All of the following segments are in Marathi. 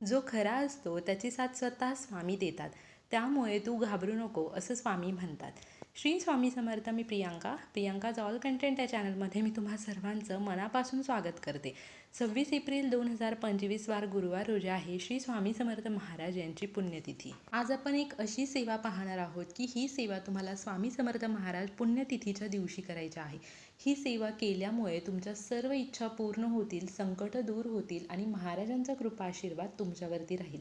जो खरा असतो त्याची साथ स्वतः स्वामी देतात. त्यामुळे तू घाबरू नको असं स्वामी म्हणतात. श्री स्वामी समर्थ मी प्रियांका. प्रियांकाज ऑल कंटेंट या चॅनलमध्ये मी तुम्हा सर्वांचं मनापासून स्वागत करते. सव्वीस एप्रिल दोन हजार पंचवीस वार गुरुवार रोजी आहे श्री स्वामी समर्थ महाराज यांची पुण्यतिथी. आज आपण एक अशी सेवा पाहणार आहोत की ही सेवा तुम्हाला स्वामी समर्थ महाराज पुण्यतिथीच्या दिवशी करायची आहे. ही सेवा केल्यामुळे तुमच्या सर्व इच्छा पूर्ण होतील संकट दूर होतील आणि महाराजांचा कृपा आशीर्वाद तुमच्यावरती राहील.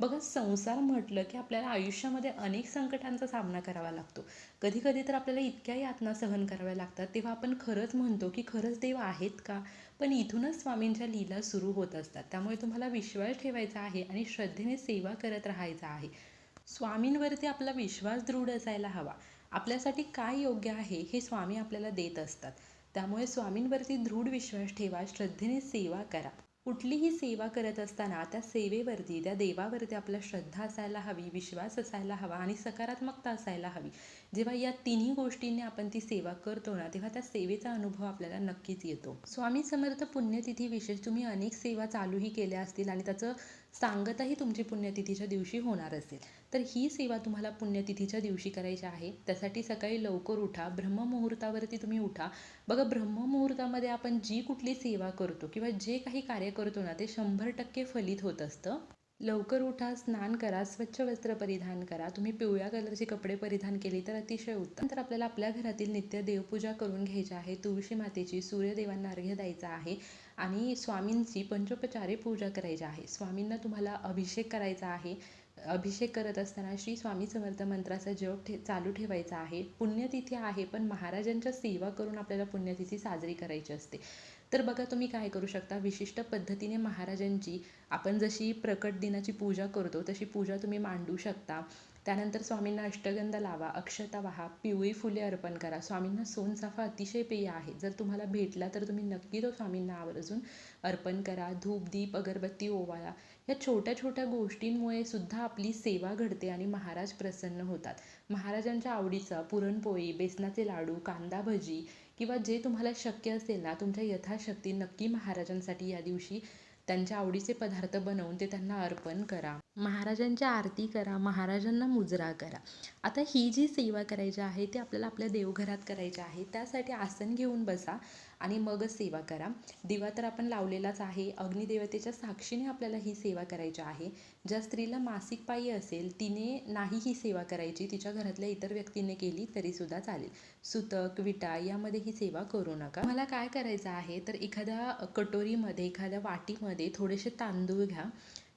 बघा संसार म्हटलं की आपल्याला आयुष्यामध्ये अनेक संकटांचा सामना करावा लागतो. कधी कधी तर आपल्याला इतक्या यातना सहन कराव्या लागतात. तेव्हा आपण खरंच म्हणतो की खरंच देव आहेत का? पण इथूनच स्वामींच्या लीला सुरू होत असतात. त्यामुळे तुम्हाला विश्वास ठेवायचा आहे आणि श्रद्धेने सेवा करत राहायचा आहे. स्वामींवरती आपला विश्वास दृढ असायला हवा. आपल्यासाठी काय योग्य आहे हे स्वामी आपल्याला देत असतात. त्यामुळे स्वामींवरती दृढ विश्वास ठेवा श्रद्धेने सेवा करा. कुठलीही सेवा करत असताना त्या सेवेवरती त्या देवावरती आपला श्रद्धा असायला हवी विश्वास असायला हवा आणि सकारात्मकता असायला हवी. जेव्हा या तिन्ही गोष्टींनी आपण ती सेवा करतो ना तेव्हा त्या सेवेचा अनुभव आपल्याला नक्कीच येतो. स्वामी समर्थ पुण्यतिथी विशेष तुम्ही अनेक सेवा चालूही केल्या असतील आणि त्याचं सांगताही तुमची पुण्यतिथीच्या दिवशी होणार असेल. तर ही सेवा तुम्हाला पुण्यतिथीच्या दिवशी करायची आहे. त्यासाठी सकाळी लवकर उठा. ब्रह्ममुहूर्तावरती तुम्ही उठा. बघा ब्रह्ममुहूर्तामध्ये आपण जी कुठली सेवा करतो किंवा जे काही कार्य करतो ना ते शंभर टक्के फलित होत असतं. लवकर उठा स्नान करा स्वच्छ वस्त्र परिधान करा. तुम्ही पिवळ्या कलरचे कपडे परिधान केले तर अतिशय उत्तम. तर आपल्याला आपल्या घरातील नित्य देवपूजा करून घ्यायची आहे. तुळशी मातेची सूर्यदेवांना अर्घ्य द्यायचा आहे आणि स्वामींची पंचोपचारे पूजा करायची आहे. स्वामींना तुम्हाला अभिषेक करायचा आहे. अभिषेक करत असताना श्री स्वामी समर्थ मंत्राचा जप ठे चालू ठेवायचा आहे. पुण्यतिथी आहे पण महाराजांच्या सेवा करून आपल्याला पुण्यतिथी साजरी करायची असते. तर बघा तुम्ही काय करू शकता? विशिष्ट पद्धतीने महाराजांची आपण जशी प्रकट दिनाची पूजा करतो तशी पूजा तुम्ही मांडू शकता. त्यानंतर स्वामींना अष्टगंध लावा अक्षता वाहा पिवळी फुले अर्पण करा. स्वामींना सोनचाफा अतिशय प्रिय आहे. जर तुम्हाला भेटला तर तुम्ही नक्की तो स्वामींना आवर्जून अर्पण करा. धूप दीप अगरबत्ती ओवाळा. या छोट्या छोट्या गोष्टींमुळे सुद्धा आपली सेवा घडते आणि महाराज प्रसन्न होतात. महाराजांच्या आवडीचा पुरणपोळी बेसनाचे लाडू कांदा भजी किंवा जे तुम्हाला शक्य असेल ना तुमच्या यथाशक्ती नक्की महाराजांसाठी या दिवशी त्यांच्या आवडीचे पदार्थ बनवून ते त्यांना अर्पण करा. महाराजांच्या आरती करा महाराजांना मुजरा करा. आता ही जी सेवा करायची आहे ती आपल्याला आपल्या देवघरात करायची आहे त्यासाठी आसन घेऊन बसा आणि मगच सेवा करा. दिवा तर आपण लावलेलाच आहे. अग्निदेवतेच्या साक्षीने आपल्याला ही सेवा करायची आहे. ज्या स्त्रीला मासिक पायी असेल तिने नाही ही सेवा करायची. तिच्या घरातल्या इतर व्यक्तीने केली तरीसुद्धा चालेल. सुतक विटा यामध्ये ही सेवा करू नका. मला काय करायचं आहे? तर एखाद्या कटोरीमध्ये एखाद्या वाटीमध्ये थोडेसे तांदूळ घ्या.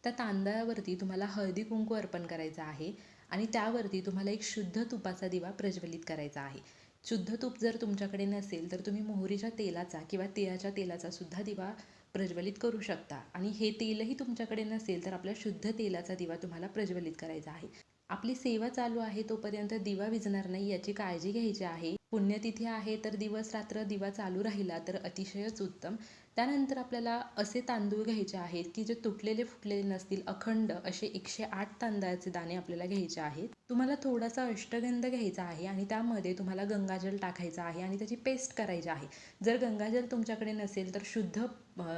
त्या तांदळावरती तुम्हाला हळदी कुंकू अर्पण करायचं आहे आणि त्यावरती तुम्हाला एक शुद्ध तुपाचा दिवा प्रज्वलित करायचा आहे. शुद्ध तूप जर तुमच्याकडे नसेल तर तुम्ही मोहरीच्या तेलाचा किंवा तिळाच्या तेलाचा सुद्धा दिवा प्रज्वलित करू शकता. आणि हे तेलही तुमच्याकडे नसेल तर आपल्या शुद्ध तेलाचा दिवा तुम्हाला प्रज्वलित करायचा आहे. आपली सेवा चालू आहे तोपर्यंत दिवा विजणार नाही याची काळजी घ्यायची आहे. पुण्यतिथी आहे तर दिवस रात्र दिवा चालू राहिला तर अतिशयच उत्तम. त्यानंतर आपल्याला असे तांदूळ घ्यायचे आहेत की जे तुटलेले फुटलेले नसतील अखंड असे एकशे आठ तांदळाचे दाणे आपल्याला घ्यायचे आहेत. तुम्हाला थोडासा अष्टगंध घ्यायचा आहे आणि त्यामध्ये तुम्हाला गंगाजल टाकायचं आहे आणि त्याची पेस्ट करायची आहे. जर गंगाजल तुमच्याकडे नसेल तर शुद्ध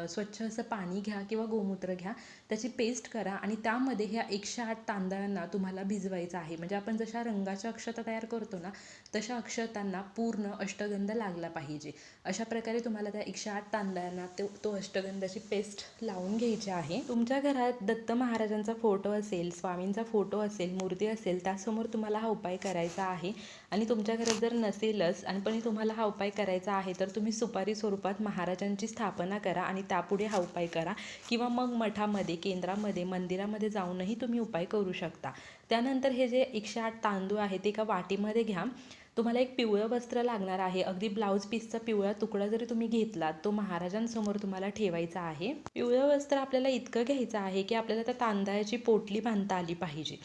स्वच्छ असं पाणी घ्या किंवा गोमूत्र घ्या त्याची पेस्ट करा आणि त्यामध्ये ह्या एकशे आठ तांदळांना तुम्हाला भिजवायचं आहे. म्हणजे आपण जशा रंगाच्या अक्षता तयार करतो ना तशा अक्षतांना पूर्ण अष्टगंध लागला पाहिजे. अशा प्रकारे तुम्हाला त्या एकशे आठ तांदळांना तो तो अष्टगंधाची पेस्ट लावून घ्यायची आहे. तुमच्या घरात दत्त महाराजांचा फोटो असेल स्वामींचा फोटो असेल मूर्ती असेल त्यासमोर तुम्हाला हा उपाय करायचा आहे. आणि तुमच्या घरात जर नसेलच आणि पण तुम्हाला हा उपाय करायचा आहे तर तुम्ही सुपारी स्वरूपात महाराजांची स्थापना करा आणि त्यापुढे हा उपाय करा. किंवा मग मठामध्ये केंद्रामध्ये मंदिरामध्ये जाऊनही तुम्ही उपाय करू शकता. त्यानंतर हे जे एकशे आठ तांदूळ आहेत ते एका वाटीमध्ये घ्या. तुम्हाला एक पिवळं वस्त्र लागणार आहे. अगदी ब्लाऊज पीसचा पिवळा तुकडा जरी तुम्ही घेतलात तो महाराजांसमोर तुम्हाला ठेवायचा आहे. पिवळं वस्त्र आपल्याला इतकं घ्यायचं आहे की आपल्याला त्या तांदळाची पोटली बांधता आली पाहिजे.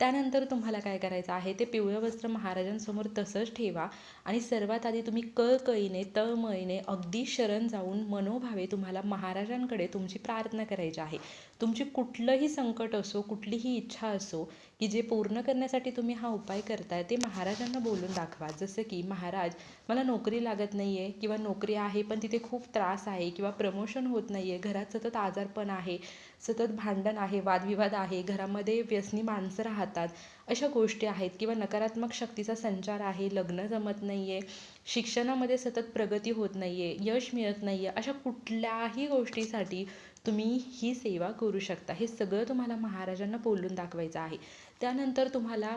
त्यानंतर तुम्हाला काय करायचं आहे ते पिवळं वस्त्र महाराजांसमोर तसंच ठेवा आणि सर्वात आधी तुम्ही कळकळीने तळमळीने अगदी शरण जाऊन मनोभावे तुम्हाला महाराजांकडे तुमची प्रार्थना करायची आहे. तुमची कुठलंही संकट असो कुठलीही इच्छा असो की जे पूर्ण करण्यासाठी तुम्ही हा उपाय करताय ते महाराजांना बोलून दाखवा. जसं की महाराज मला नोकरी लागत नाही आहे किंवा नोकरी आहे पण तिथे खूप त्रास आहे किंवा प्रमोशन होत नाही आहे घरात सतत आजारपण आहे सतत भांडण आहे वादविवाद आहे घरामध्ये व्यसनी माणसं राहतात अशा गोष्टी आहेत. किंवा नकारात्मक शक्तीचा संचार आहे लग्न जमत नाही आहे शिक्षणामध्ये सतत प्रगती होत नाही आहे यश मिळत नाही आहे अशा कुठल्याही गोष्टीसाठी तुम्ही ही सेवा करू शकता. हे सगळं तुम्हाला महाराजांना बोलून दाखवायचं आहे. त्यानंतर तुम्हाला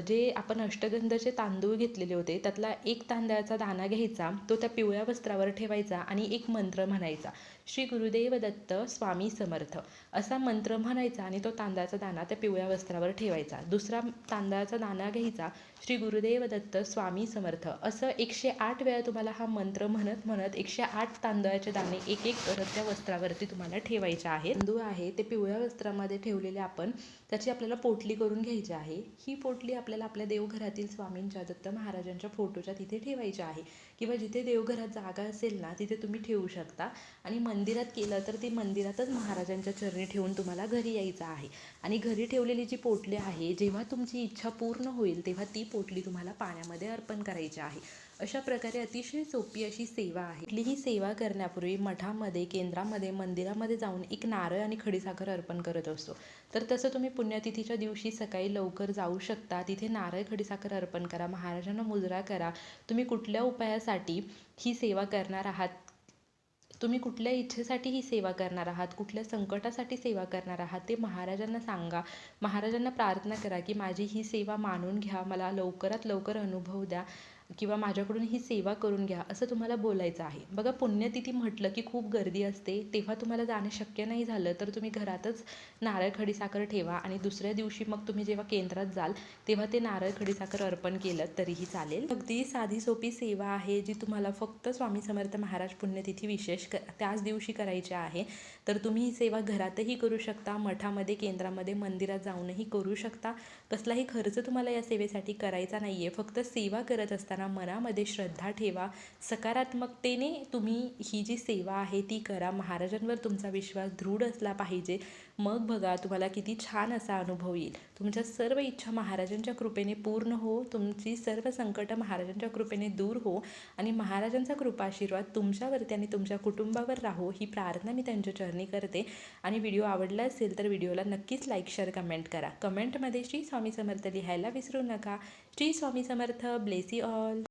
जे आपण अष्टगंधाचे तांदूळ घेतलेले होते त्यातला एक तांदळाचा दाना घ्यायचा तो त्या पिवळ्या वस्त्रावर ठेवायचा आणि एक मंत्र म्हणायचा श्री गुरुदेव दत्त स्वामी समर्थ. असा मंत्र म्हणायचा आणि तो तांदळाचा दाना त्या पिवळ्या वस्त्रावर ठेवायचा. दुसरा तांदळाचा दाना घ्यायचा श्री गुरुदेव दत्त स्वामी समर्थ. असं एकशे आठ वेळा तुम्हाला हा मंत्र म्हणत म्हणत एकशे आठ तांदळाचे दाणे एक एक करत त्या वस्त्रावरती तुम्हाला ठेवायचे आहे तांदूळ आहे ते पिवळ्या वस्त्रामध्ये ठेवलेले आपण त्याची आपल्याला पोटली करून घ्यायची आहे. ही पोटली आपल्याला आपल्या देवघरातील स्वामींच्या दत्त महाराजांच्या फोटोच्या तिथे ठेवायच्या आहे. किंवा जिथे देवघरात जागा असेल ना तिथे तुम्ही ठेवू शकता. आणि मंदिरात केलं तर ती मंदिरातच महाराजांच्या चरणी ठेवून तुम्हाला घरी यायचं आहे. आणि घरी ठेवलेली जी पोटली आहे जेव्हा तुमची इच्छा पूर्ण होईल तेव्हा ती पोटली तुम्हाला पाण्यामध्ये अर्पण करायची आहे. अशा प्रकारे अतिशय सोपी अशी सेवा आहे. कुठलीही सेवा करण्यापूर्वी मठामध्ये केंद्रामध्ये मंदिरामध्ये जाऊन एक नारळ आणि खडीसाखर अर्पण करत असतो. तर तसं तुम्ही पुण्यतिथीच्या दिवशी सकाळी लवकर जाऊ शकता. तिथे नारळ खडीसाखर अर्पण करा महाराजांना मुजरा करा. तुम्ही कुठल्या उपायासाठी ही सेवा करणार आहात? तुम्ही कुठल्या इच्छेसाठी ही सेवा करणार आहात? कुठल्या संकटासाठी सेवा करणार आहात? ते महाराजांना सांगा. महाराजांना प्रार्थना करा की माझी ही सेवा मानून घ्या. मला लवकरात लवकर अनुभव द्या. किंवा माझ्याकडून ही सेवा करून घ्या असं तुम्हाला बोलायचं आहे. बघा पुण्यतिथी म्हटलं की खूप गर्दी असते. तेव्हा तुम्हाला जाणं शक्य नाही झालं तर तुम्ही घरातच नारळ खडीसाखर ठेवा आणि दुसऱ्या दिवशी मग तुम्ही जेव्हा केंद्रात जाल तेव्हा ते नारळ खडीसाखर अर्पण केलं तरीही चालेल. अगदी साधी सोपी सेवा आहे जी तुम्हाला फक्त स्वामी समर्थ महाराज पुण्यतिथी विशेष क त्याच दिवशी करायची आहे. तर तुम्ही ही सेवा घरातही करू शकता मठामध्ये केंद्रामध्ये मंदिरात जाऊनही करू शकता. कसलाही खर्च तुम्हाला या सेवेसाठी करायचा नाही आहे फक्त सेवा करत असताना मनामध्ये श्रद्धा ठेवा. सकारात्मकतेने तुम्ही ही जी सेवा आहे ती करा. महाराजांवर तुमचा विश्वास दृढ असला पाहिजे. मग बघा तुम्हाला किती छान असा अनुभव येईल. तुमच्या सर्व इच्छा महाराजांच्या कृपेने पूर्ण हो तुमची सर्व संकटं महाराजांच्या कृपेने दूर हो आणि महाराजांचा कृपा आशीर्वाद तुमच्यावरती आणि तुमच्या कुटुंबावर राहो ही प्रार्थना मी त्यांच्या चरणी करते. आणि व्हिडिओ आवडला असेल तर व्हिडिओला नक्कीच लाईक शेअर कमेंट करा. कमेंटमध्ये श्री स्वामी समर्थ लिहायला विसरू नका. Shri Swami Samarth bless all.